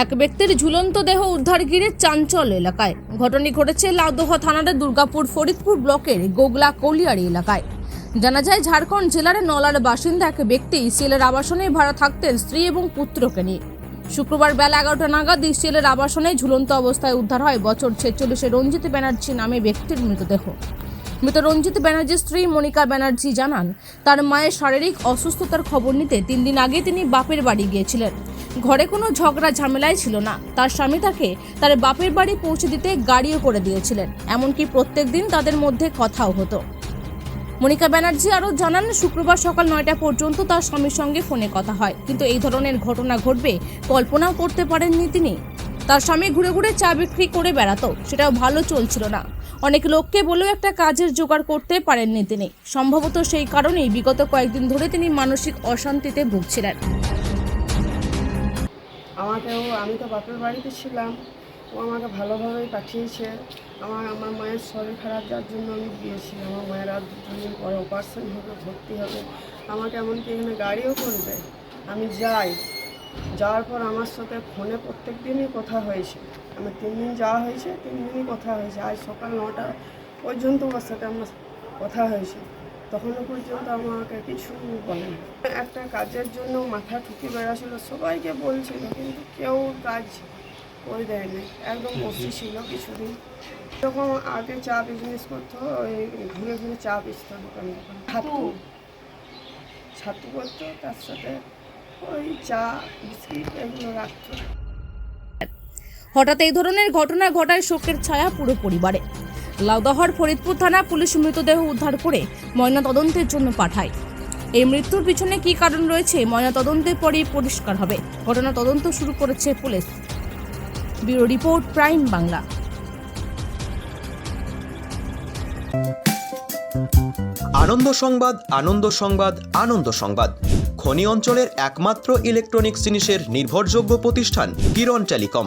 এক ব্যক্তির ঝুলন্ত দেহ উদ্ধার ঘিরে চাঞ্চল এলাকায়। ঘটনাটি ঘটেছে লাউদহ থানার দুর্গাপুর ফরিদপুর ব্লকের গোগলা কলিয়ারি এলাকায়। জানা যায়, ঝাড়খণ্ড জেলার নলার বাসিন্দা এক ব্যক্তি সিলের আবাসনে ভাড়া থাকতেন স্ত্রী এবং পুত্রকে নিয়ে। শুক্রবার বেলা এগারোটা নাগাদ সিলের আবাসনে ঝুলন্ত অবস্থায় উদ্ধার হয় বছর ছেচল্লিশে রঞ্জিত ব্যানার্জি নামে ব্যক্তির মৃতদেহ। মৃত রঞ্জিত ব্যানার্জির স্ত্রী মনিকা ব্যানার্জি জানান, তার মায়ের শারীরিক অসুস্থতার খবর নিতে তিন দিন আগে তিনি বাপের বাড়ি গিয়েছিলেন। ঘরে কোনো ঝগড়া ঝামেলাই ছিল না। তার স্বামী তাকে তার বাপের বাড়ি পৌঁছে দিতে গাড়িও করে দিয়েছিলেন। এমনকি প্রত্যেক দিন তাদের মধ্যে কথাও হতো। মনিকা ব্যানার্জি আরও জানান, শুক্রবার সকাল নয়টা পর্যন্ত তার স্বামীর সঙ্গে ফোনে কথা হয়। কিন্তু এই ধরনের ঘটনা ঘটবে কল্পনাও করতে পারেননি তিনি। তার স্বামী ঘুরে ঘুরে চা বিক্রি করে বেড়াতো, সেটাও ভালো চলছিল না। অনেক লোককে বলেও একটা কাজের জোগাড় করতে পারেননি তিনি। সম্ভবত সেই কারণেই বিগত কয়েকদিন ধরে তিনি মানসিক অশান্তিতে ভুগছিলেন। আমাকেও, আমি তো বাপের বাড়িতে ছিলাম। ও আমাকে ভালোভাবেই পাঠিয়েছে। আমার আমার মায়ের শরীর খারাপ যার জন্য আমি গিয়েছি। আমার মায়ের আর দুদিন পরে অপারেশন হবে, ভর্তি হবে। আমাকে এমনকি এখানে গাড়িও করবে। আমি যাই। যাওয়ার পর আমার সাথে ফোনে প্রত্যেক দিনই কথা হয়েছে। আমার তিন দিন যাওয়া হয়েছে, তিন দিনই কথা হয়েছে। আজ সকাল নটা পর্যন্ত আমার সাথে আমার কথা হয়েছে। তখনও পর্যন্ত আমাকে কিছু বলেন একটা কাজের জন্য মাথা ঠুকে বেড়াছিল সবাইকে বলছিল কিন্তু কেউ কাজ করে দেয়নি একদম বসে ছিল কিছুদিন। যখন আগে চা বিজনেস করতো ওই ঘুরে ঘুরে চা বেচতো দোকান দোকান। ছাতু। ছাতু করতো তার সাথে ওই চা বিস্কিট এগুলো রাখতো। হঠাৎ এই ধরনের ঘটনা ঘটায় শোকের ছায়া পুরো পরিবারে। লাউদহর ফরিদপুর থানা পুলিশ মৃতদেহ উদ্ধার করে ময়না তদন্তের জন্য পাঠায়। এই মৃত্যুর পিছনে কি কারণ রয়েছে ময়না তদন্তের পরেই পরিষ্কার হবে। ঘটনা তদন্ত শুরু করেছে police. Bureau report Prime Bangla. Ananda Sangbad Ananda Sangbad আনন্দ সংবাদ। খনি অঞ্চলের একমাত্র ইলেকট্রনিক্স জিনিসের নির্ভরযোগ্য প্রতিষ্ঠান কিরণ টেলিকম।